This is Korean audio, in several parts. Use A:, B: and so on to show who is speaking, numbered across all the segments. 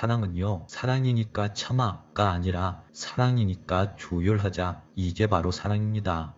A: 사랑은요, 사랑이니까 참아가 아니라 사랑이니까 조율하자. 이게 바로 사랑입니다.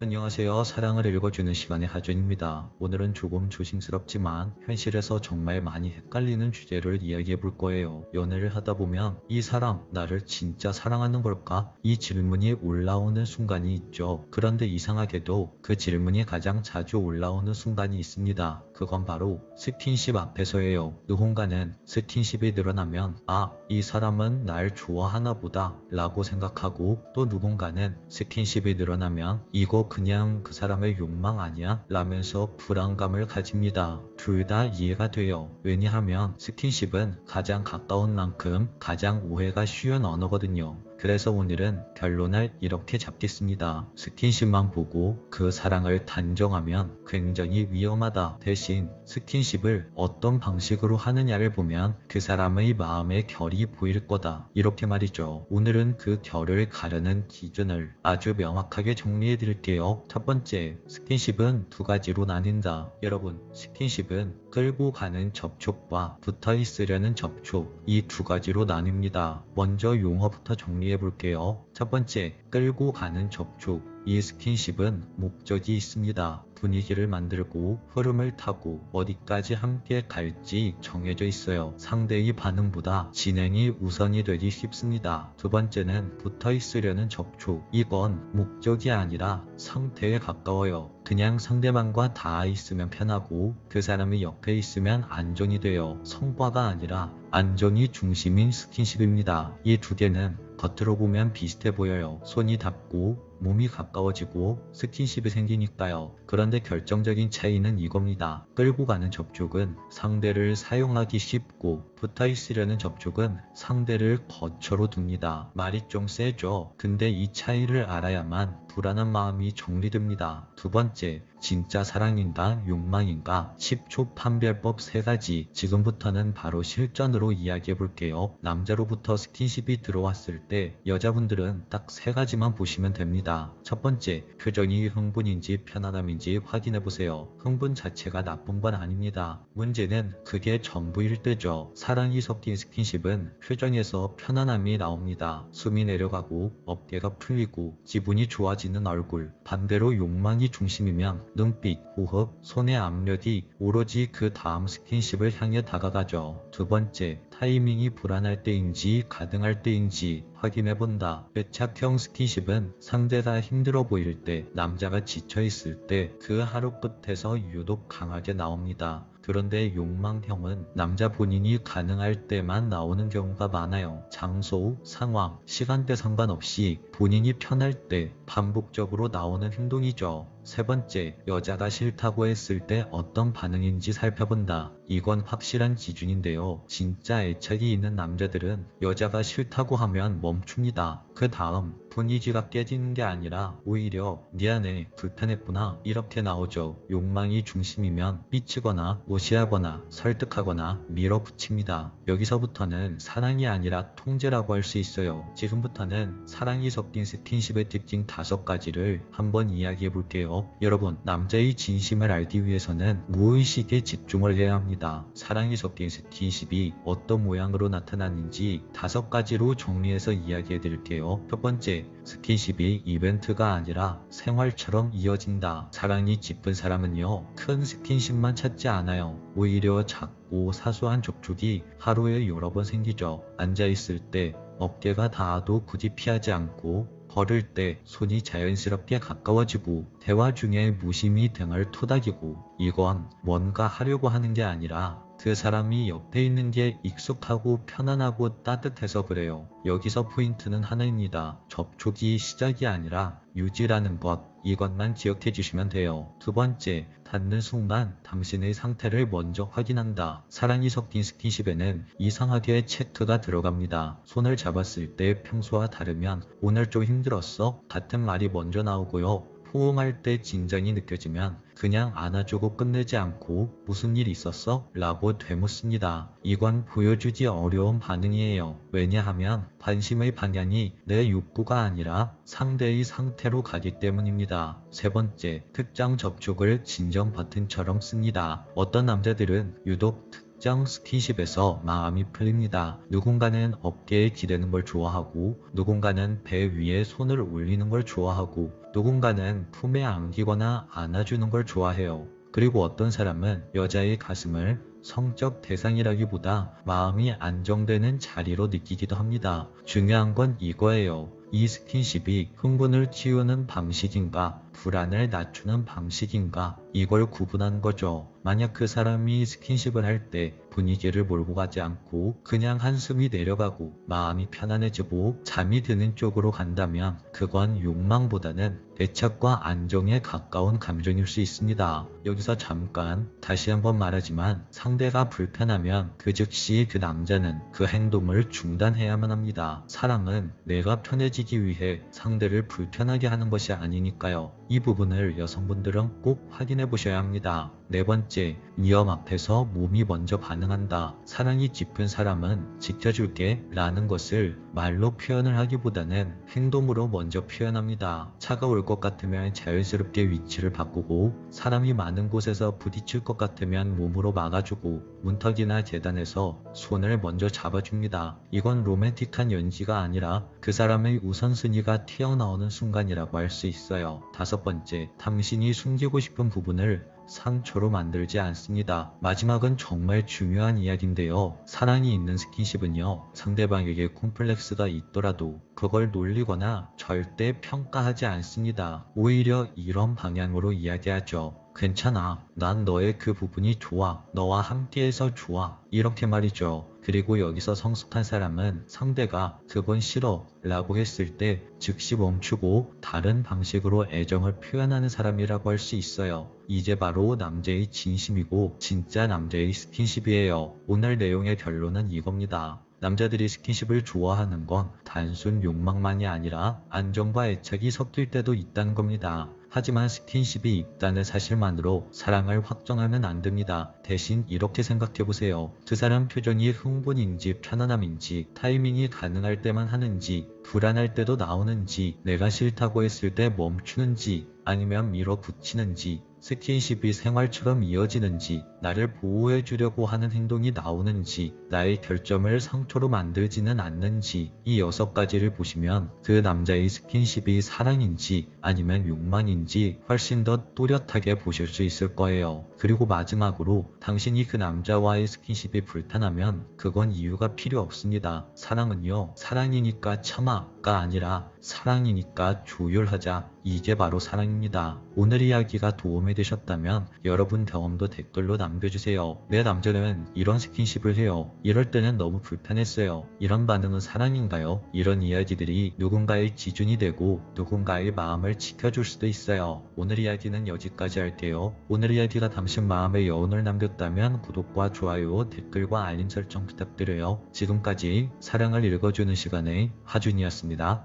A: 안녕하세요. 사랑을 읽어주는 시간의 하준입니다. 오늘은 조금 조심스럽지만 현실에서 정말 많이 헷갈리는 주제를 이야기해 볼 거예요. 연애를 하다 보면 이 사람 나를 진짜 사랑하는 걸까? 이 질문이 올라오는 순간이 있죠. 그런데 이상하게도 그 질문이 가장 자주 올라오는 순간이 있습니다. 그건 바로 스킨십 앞에서예요. 누군가는 스킨십이 늘어나면 아, 이 사람은 날 좋아하나 보다 라고 생각하고 또 누군가는 스킨십이 늘어나면 이거 그냥 그 사람의 욕망 아니야? 라면서 불안감을 가집니다. 둘 다 이해가 돼요. 왜냐하면 스킨십은 가장 가까운 만큼 가장 오해가 쉬운 언어거든요. 그래서 오늘은 결론을 이렇게 잡겠습니다. 스킨십만 보고 그 사랑을 단정하면 굉장히 위험하다. 대신 스킨십을 어떤 방식으로 하느냐를 보면 그 사람의 마음의 결이 보일 거다. 이렇게 말이죠. 오늘은 그 결을 가르는 기준을 아주 명확하게 정리해 드릴게요. 첫 번째, 스킨십은 두 가지로 나뉜다. 여러분, 스킨십은 끌고 가는 접촉과 붙어 있으려는 접촉, 이 두 가지로 나뉩니다. 먼저 용어부터 정리 해 볼게요. 첫 번째, 끌고 가는 접촉. 이 스킨십은 목적이 있습니다. 분위기를 만들고 흐름을 타고 어디까지 함께 갈지 정해져 있어요. 상대의 반응보다 진행이 우선이 되기 쉽습니다. 두 번째는 붙어 있으려는 접촉. 이건 목적이 아니라 상태에 가까워요. 그냥 상대방과 닿아 있으면 편하고 그 사람이 옆에 있으면 안정이 돼요. 성과가 아니라 안정이 중심인 스킨십입니다. 이 두 개는 겉으로 보면 비슷해 보여요. 손이 닿고 몸이 가까워지고 스킨십이 생기니까요. 그런데 결정적인 차이는 이겁니다. 끌고 가는 접촉은 상대를 사용하기 쉽고 붙어 있으려는 접촉은 상대를 거처로 둡니다. 말이 좀 세죠. 근데 이 차이를 알아야만 불안한 마음이 정리됩니다. 두 번째, 진짜 사랑인가 욕망인가 10초 판별법 3가지 지금부터는 바로 실전으로 이야기해 볼게요. 남자로부터 스킨십이 들어왔을 때 여자분들은 딱 3가지만 보시면 됩니다. 첫 번째, 표정이 흥분인지 편안함인지 확인해 보세요. 흥분 자체가 나쁜 건 아닙니다. 문제는 그게 전부일 때죠. 사랑이 섞인 스킨십은 표정에서 편안함이 나옵니다. 숨이 내려가고 어깨가 풀리고 기분이 좋아지는 얼굴 반대로 욕망이 중심이면 눈빛, 호흡, 손의 압력이 오로지 그 다음 스킨십을 향해 다가가죠. 두 번째, 타이밍이 불안할 때인지 가등할 때인지 확인해 본다. 배착형 스킨십은 상대가 힘들어 보일 때, 남자가 지쳐 있을 때 그 하루 끝에서 유독 강하게 나옵니다. 그런데 욕망형은 남자 본인이 가능할 때만 나오는 경우가 많아요. 장소, 상황, 시간대 상관없이 본인이 편할 때 반복적으로 나오는 행동이죠. 세 번째, 여자가 싫다고 했을 때 어떤 반응인지 살펴본다. 이건 확실한 기준인데요. 진짜 애착이 있는 남자들은 여자가 싫다고 하면 멈춥니다. 그 다음 분위기가 깨지는 게 아니라 오히려 미안해 불편했구나 이렇게 나오죠. 욕망이 중심이면 삐치거나 무시하거나 설득하거나 밀어붙입니다. 여기서부터는 사랑이 아니라 통제라고 할 수 있어요. 지금부터는 사랑이 섞인 스킨십의 특징 다섯 가지를 한번 이야기해 볼게요. 여러분 남자의 진심을 알기 위해서는 무의식에 집중을 해야 합니다. 사랑이 섞인 스킨십이 어떤 모양으로 나타나는지 다섯 가지로 정리해서 이야기해 드릴게요. 첫 번째 스킨십이 이벤트가 아니라 생활처럼 이어진다. 사랑이 깊은 사람은요, 큰 스킨십만 찾지 않아요. 오히려 작고 사소한 접촉이 하루에 여러 번 생기죠. 앉아있을 때 어깨가 닿아도 굳이 피하지 않고 걸을 때 손이 자연스럽게 가까워지고 대화 중에 무심히 등을 토닥이고 이건 뭔가 하려고 하는 게 아니라 그 사람이 옆에 있는 게 익숙하고 편안하고 따뜻해서 그래요. 여기서 포인트는 하나입니다. 접촉이 시작이 아니라 유지라는 것. 이것만 기억해 주시면 돼요. 두 번째, 닿는 순간 당신의 상태를 먼저 확인한다. 사랑이 섞인 스킨십에는 이상하게 체크가 들어갑니다. 손을 잡았을 때 평소와 다르면 오늘 좀 힘들었어? 같은 말이 먼저 나오고요. 포옹할 때 진정이 느껴지면 그냥 안아주고 끝내지 않고 무슨 일 있었어? 라고 되묻습니다. 이건 보여주기 어려운 반응이에요. 왜냐하면 관심의 방향이 내 욕구가 아니라 상대의 상태로 가기 때문입니다. 세 번째, 특정 접촉을 진정 버튼처럼 씁니다. 어떤 남자들은 유독 특 특정 스킨십에서 마음이 풀립니다. 누군가는 어깨에 기대는 걸 좋아하고 누군가는 배 위에 손을 올리는 걸 좋아하고 누군가는 품에 안기거나 안아주는 걸 좋아해요. 그리고 어떤 사람은 여자의 가슴을 성적 대상이라기보다 마음이 안정되는 자리로 느끼기도 합니다. 중요한 건 이거예요. 이 스킨십이 흥분을 틔우는 방식인가, 불안을 낮추는 방식인가, 이걸 구분하는 거죠. 만약 그 사람이 스킨십을 할 때 분위기를 몰고 가지 않고 그냥 한숨이 내려가고 마음이 편안해지고 잠이 드는 쪽으로 간다면 그건 욕망보다는 애착과 안정에 가까운 감정일 수 있습니다. 여기서 잠깐 다시 한번 말하지만 상 대가 불편하면 그 즉시 그 남자는 그 행동을 중단해야만 합니다. 사랑은 내가 편해지기 위해 상대를 불편하게 하는 것이 아니니까요. 이 부분을 여성분들은 꼭 확인해 보셔야 합니다. 네 번째, 위험 앞에서 몸이 먼저 반응한다. 사랑이 깊은 사람은 지켜줄게 라는 것을 말로 표현을 하기보다는 행동으로 먼저 표현합니다. 차가 올것 같으면 자연스럽게 위치를 바꾸고 사람이 많은 곳에서 부딪힐 것 같으면 몸으로 막아주고 문턱이나 계단에서 손을 먼저 잡아줍니다. 이건 로맨틱한 연기가 아니라 그 사람의 우선순위가 튀어나오는 순간이라고 할 수 있어요. 다섯 번째, 당신이 숨기고 싶은 부분을 상처로 만들지 않습니다. 마지막은 정말 중요한 이야기인데요. 사랑이 있는 스킨십은요, 상대방에게 콤플렉스가 있더라도 그걸 놀리거나 절대 평가하지 않습니다. 오히려 이런 방향으로 이야기하죠. 괜찮아. 난 너의 그 부분이 좋아. 너와 함께해서 좋아. 이렇게 말이죠. 그리고 여기서 성숙한 사람은 상대가 그건 싫어 라고 했을 때 즉시 멈추고 다른 방식으로 애정을 표현하는 사람이라고 할 수 있어요. 이제 바로 남자의 진심이고 진짜 남자의 스킨십이에요. 오늘 내용의 결론은 이겁니다. 남자들이 스킨십을 좋아하는 건 단순 욕망만이 아니라 안정과 애착이 섞일 때도 있다는 겁니다. 하지만 스킨십이 있다는 사실만으로 사랑을 확정하면 안 됩니다. 대신 이렇게 생각해 보세요. 그 사람 표정이 흥분인지 편안함인지 타이밍이 가능할 때만 하는지 불안할 때도 나오는지 내가 싫다고 했을 때 멈추는지 아니면 밀어붙이는지 스킨십이 생활처럼 이어지는지 나를 보호해 주려고 하는 행동이 나오는지 나의 결점을 상처로 만들지는 않는지 이 여섯 가지를 보시면 그 남자의 스킨십이 사랑인지 아니면 욕망인지 훨씬 더 또렷하게 보실 수 있을 거예요. 그리고 마지막으로 당신이 그 남자와의 스킨십이 불편하면 그건 이유가 필요 없습니다. 사랑은요 사랑이니까 참아가 아니라 사랑이니까 조율하자 이게 바로 사랑입니다. 오늘 이야기가 도움이 되셨다면 여러분 경험도 댓글로 남겨주세요. 내 남자는 이런 스킨십을 해요. 이럴 때는 너무 불편했어요. 이런 반응은 사랑인가요? 이런 이야기들이 누군가의 기준이 되고 누군가의 마음을 지켜줄 수도 있어요. 오늘 이야기는 여기까지 할게요. 오늘 이야기가 당신 마음에 여운을 남겼다면 구독과 좋아요, 댓글과 알림 설정 부탁드려요. 지금까지 사랑을 읽어주는 시간의 하준이었습니다.